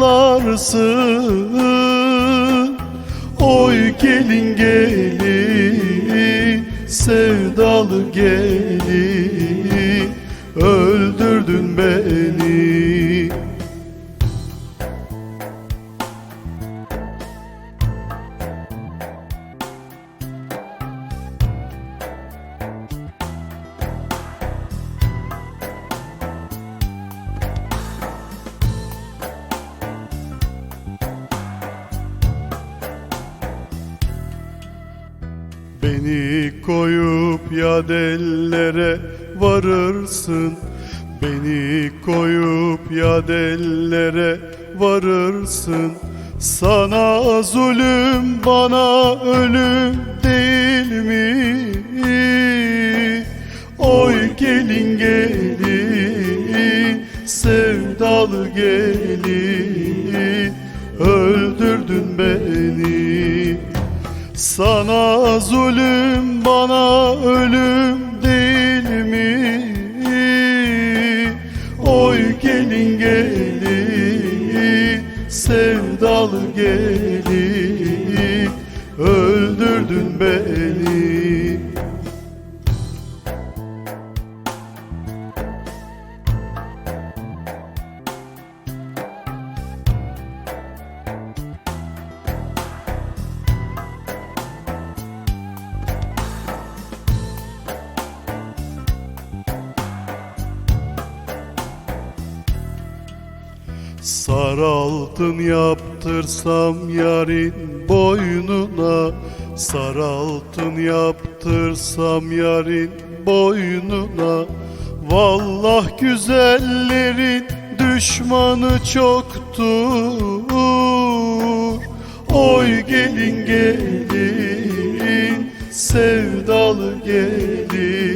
dalarsın Oy gelin gelin sevdalı gelin. Öldürdün beni Beni koyup ya dellere varırsın. Beni koyup ya dellere varırsın. Sana zulüm bana ölüm değil mi? Oy gelin gelin sevdalı gelin sana zulüm bana ölüm değil mi? Oy gelin gelin sevdalı gelin Öldürdün beni Sar altın yaptırsam yarın boynuna. Sar altın yaptırsam yarın boynuna. Vallah güzellerin düşmanı çoktur. Oy gelin gelin sevdalı gelin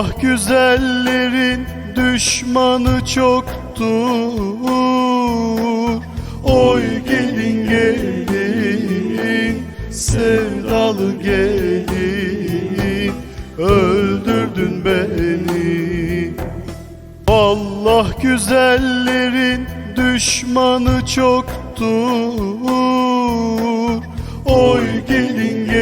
Vallah güzellerin düşmanı çoktur. Oy gelin gelin sevdalı gelin. Öldürdün beni. Vallah güzellerin düşmanı çoktur. Oy gelin gelin